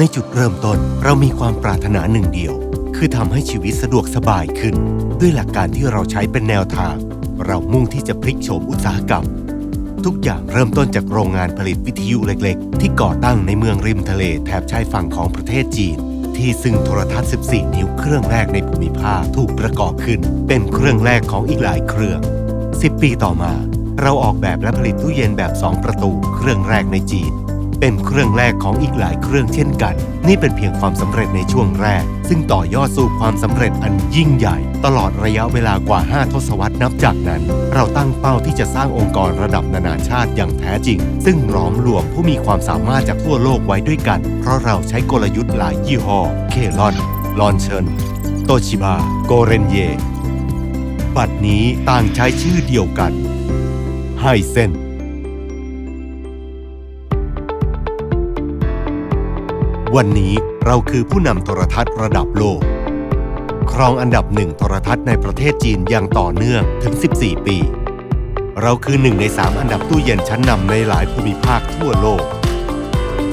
ในจุดเริ่มต้นเรามีความปรารถนาหนึ่งเดียว คือทำให้ชีวิตสะดวกสบายขึ้น ด้วยหลักการที่เราใช้เป็นแนวทาง เรามุ่งที่จะพลิกโฉมอุตสาหกรรม ทุกอย่างเริ่มต้นจากโรงงานผลิตวิทยุเล็กๆ ที่ก่อตั้งในเมืองริมทะเลแถบชายฝั่งของประเทศจีน ที่ซึ่งโทรทัศน์ 14 นิ้วเครื่องแรกในภูมิภาคถูกประกอบขึ้น เป็นเครื่องแรกของอีกหลายเครื่อง 10 ปีต่อมา เราออกแบบและผลิตตู้เย็นแบบ 2 ประตู เครื่องแรกในจีน เป็นเครื่องแรกของอีกหลายเครื่องเช่นกัน นี่เป็นเพียงความสำเร็จในช่วงแรก ซึ่งต่อยอดสู่ความสำเร็จอันยิ่งใหญ่ ตลอดระยะเวลากว่า 5 ทศวรรษนับจากนั้น เราตั้งเป้าที่จะสร้างองค์กรระดับนานาชาติอย่างแท้จริง ซึ่งหลอมรวมผู้มีความสามารถจากทั่วโลกไว้ด้วยกัน เพราะเราใช้กลยุทธ์หลายยี่ห้อ เคลอน ลอนเชนโตชิบา โกเรนเย บัดนี้ต่างใช้ชื่อเดียวกันไฮเซน วันนี้เราคือผู้นำโทรทัศน์ระดับโลก ครองอันดับหนึ่งโทรทัศน์ในประเทศจีนอย่างต่อเนื่องถึง 14 ปี เราคือหนึ่งใน3อันดับตู้เย็นชั้นนำในหลายภูมิภาคทั่วโลก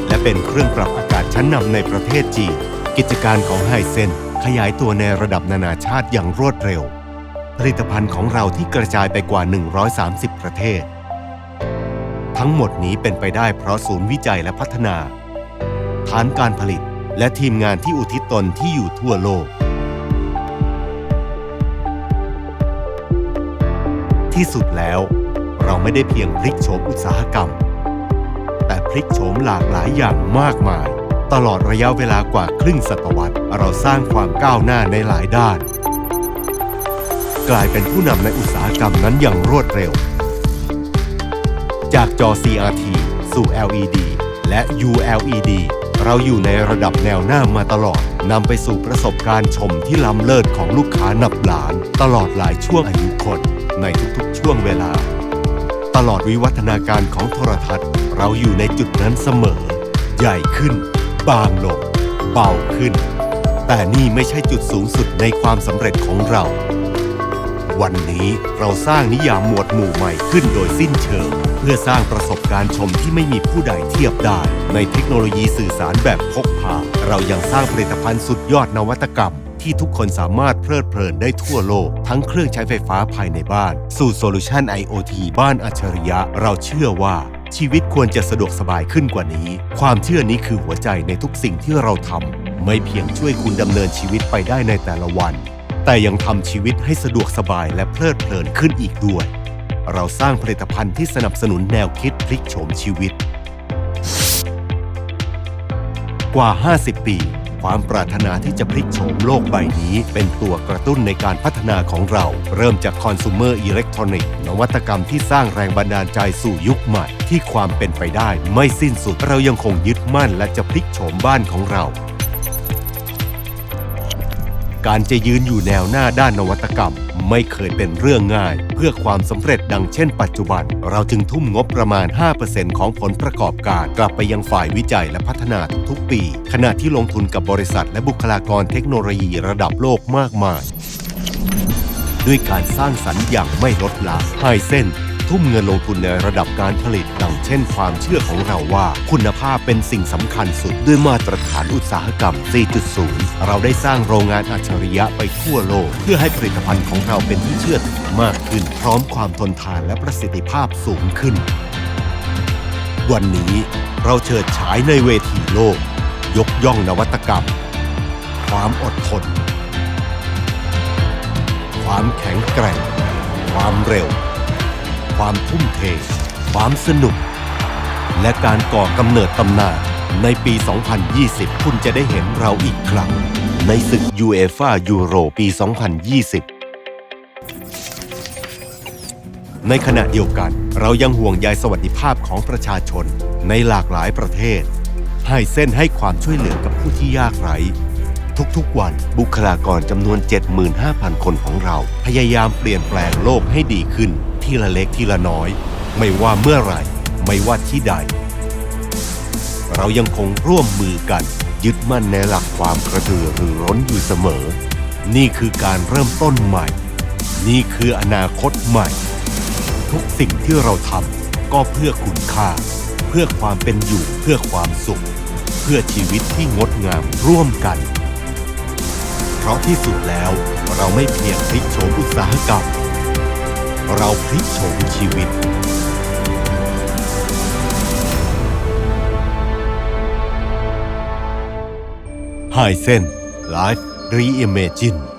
และเป็นเครื่องปรับอากาศชั้นนำในประเทศจีน กิจการของไฮเซนขยายตัวในระดับนานาชาติอย่างรวดเร็ว ผลิตภัณฑ์ของเราที่กระจายไปกว่า 130 ประเทศ ทั้งหมดนี้เป็นไปได้เพราะศูนย์วิจัยและพัฒนาานการผลิต และทีมงานที่อุทิศตนที่อยู่ทั่วโลก ที่สุดแล้ว เราไม่ได้เพียงพลิกโฉมอุตสาหกรรม แต่พลิกโฉมหลากหลายอย่างมากมาย ตลอดระยะเวลากว่าครึ่งศตวรรษ เราสร้างความก้าวหน้าในหลายด้าน กลายเป็นผู้นำในอุตสาหกรรมนั้นอย่างรวดเร็ว จากจอ CRT สู่ LED และ ULED เราอยู่ในระดับแนวหน้ามาตลอดนำไปสู่ประสบการณ์ชมที่ล้ำเลิศของลูกค้านับล้าน ตลอดหลายช่วงอายุคน ในทุกๆ ช่วงเวลา ตลอดวิวัฒนาการของโทรทัศน์ เราอยู่ในจุดนั้นเสมอ ใหญ่ขึ้น บางลงเบาขึ้น แต่นี่ไม่ใช่จุดสูงสุดในความสำเร็จของเรา วันนี้เราสร้างนิยามหมวดหมู่ใหม่ขึ้นโดยสิ้นเชิง เพื่อสร้างประสบการณ์ชมที่ไม่มีผู้ใดเทียบได้ ในเทคโนโลยีสื่อสารแบบพกพา เรายังสร้างผลิตภัณฑ์สุดยอดนวัตกรรม ที่ทุกคนสามารถเพลิดเพลินได้ทั่วโลก ทั้งเครื่องใช้ไฟฟ้าภายในบ้าน สู่โซลูชัน IoT บ้านอัจฉริยะ เราเชื่อว่าชีวิตควรจะสะดวกสบายขึ้นกว่านี้ ความเชื่อนี้คือหัวใจในทุกสิ่งที่เราทำไม่เพียงช่วยคุณดำเนินชีวิตไปได้ในแต่ละวัน แต่ยังทำชีวิตให้สะดวกสบายและเพลิดเพลินขึ้นอีกด้วย เราสร้างผลิตภัณฑ์ที่สนับสนุนแนวคิดพลิกโฉมชีวิต กว่า 50 ปี ความปรารถนาที่จะพลิกโฉมโลกใบนี้เป็นตัวกระตุ้นในการพัฒนาของเรา เริ่มจากคอน sumer อิเล็กทรอนิกส์นวัตกรรมที่สร้างแรงบันดาลใจสู่ยุคใหม่ ที่ความเป็นไปได้ไม่สิ้นสุดเรายังคงยึดมั่นและจะพลิกโฉมบ้านของเรา การจะยืนอยู่แนวหน้าด้านนวัตกรรม ไม่เคยเป็นเรื่องง่าย เพื่อความสำเร็จดังเช่นปัจจุบัน เราจึงทุ่มงบประมาณ 5%ของผลประกอบการ กลับไปยังฝ่ายวิจัยและพัฒนาทุกๆปี ขณะที่ลงทุนกับบริษัทและบุคลากรเทคโนโลยีระดับโลกมากมาย ด้วยการสร้างสรรค์อย่างไม่ลดละไฮเส้น ทุ่มเงินลงทุนในระดับการผลิตดังเช่นความเชื่อของเราว่า คุณภาพเป็นสิ่งสำคัญสุดด้วยมาตรฐานอุตสาหกรรม 4.0 เราได้สร้างโรงงานอัจฉริยะไปทั่วโลก เพื่อให้ผลิตภัณฑ์ของเราเป็นที่เชื่อถือมากขึ้น พร้อมความทนทานและประสิทธิภาพสูงขึ้น วันนี้เราเชิดฉายในเวทีโลก ยกย่องนวัตกรรม ความอดทน ความแข็งแกร่ง ความเร็ว ความทุ่มเท ความสนุก และการก่อกำเนิดตำนานในปี 2020 คุณจะได้เห็นเราอีกครั้ง ในศึก UEFA ยูโรปี 2020 ในขณะเดียวกัน เรายังห่วงใยสวัสดิภาพของประชาชนในหลากหลายประเทศ ให้เส้นให้ความช่วยเหลือกับผู้ที่ยากไร้ทุกๆวันบุคลากรจำนวน 75,000 คนของเรา พยายามเปลี่ยนแปลงโลกให้ดีขึ้น ทีละเล็กทีละน้อย ไม่ว่าเมื่อไหร่ ไม่ว่าที่ใด เรายังคงร่วมมือกัน ยึดมั่นในหลักความกระตือรือร้นอยู่เสมอ นี่คือการเริ่มต้นใหม่ นี่คืออนาคตใหม่ ทุกสิ่งที่เราทำก็เพื่อคุณค่า เพื่อความเป็นอยู่เพื่อความสุข เพื่อชีวิตที่งดงามร่วมกัน เพราะที่สุดแล้วเราไม่เพียงพลิกโฉมอุตสาหกรรม เราพลิกโฉมชีวิต ไฮเซนไลฟ์รีอิมเมจิน